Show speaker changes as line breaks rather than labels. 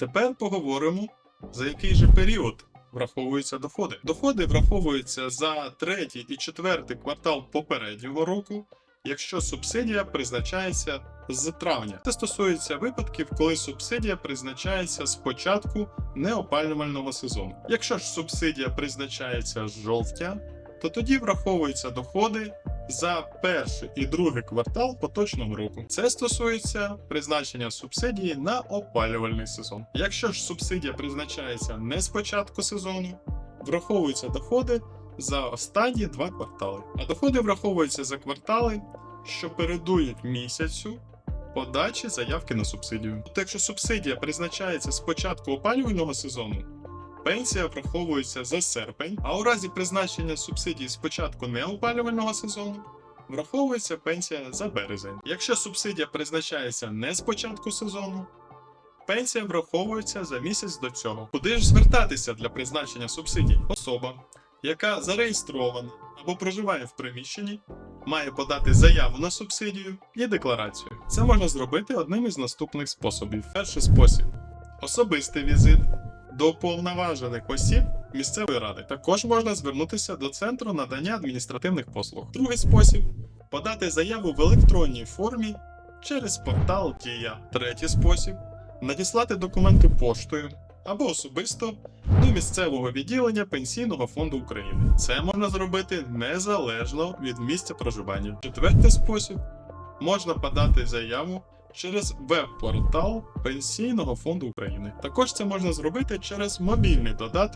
тепер поговоримо, за який же період враховуються доходи. Доходи враховуються за третій і четвертий квартал попереднього року, якщо субсидія призначається з травня. Це стосується випадків, коли субсидія призначається з початку неопалювального сезону. Якщо ж субсидія призначається з жовтня, то тоді враховуються доходи за перший і другий квартал поточного року. Це стосується призначення субсидії на опалювальний сезон. Якщо ж субсидія призначається не з початку сезону, враховуються доходи за останні два квартали. А доходи враховуються за квартали, що передують місяцю подачі заявки на субсидію. Тобто, якщо субсидія призначається з початку опалювального сезону, Пенсія враховується за серпень, а у разі призначення субсидій з початку неопалювального сезону враховується пенсія за березень. Якщо субсидія призначається не з початку сезону, пенсія враховується за місяць до цього. Куди ж звертатися для призначення субсидій? Особа, яка зареєстрована або проживає в приміщенні, має подати заяву на субсидію і декларацію. Це можна зробити одним із наступних способів. Перший спосіб особистий візит до повноважених осіб місцевої ради. Також можна звернутися до центру надання адміністративних послуг. Другий спосіб подати заяву в електронній формі через портал Дія. Третій спосіб надіслати документи поштою або особисто до місцевого відділення Пенсійного фонду України. Це можна зробити незалежно від місця проживання. Четвертий спосіб можна подати заяву через веб-портал Пенсійного фонду України. Також це можна зробити через мобільний додаток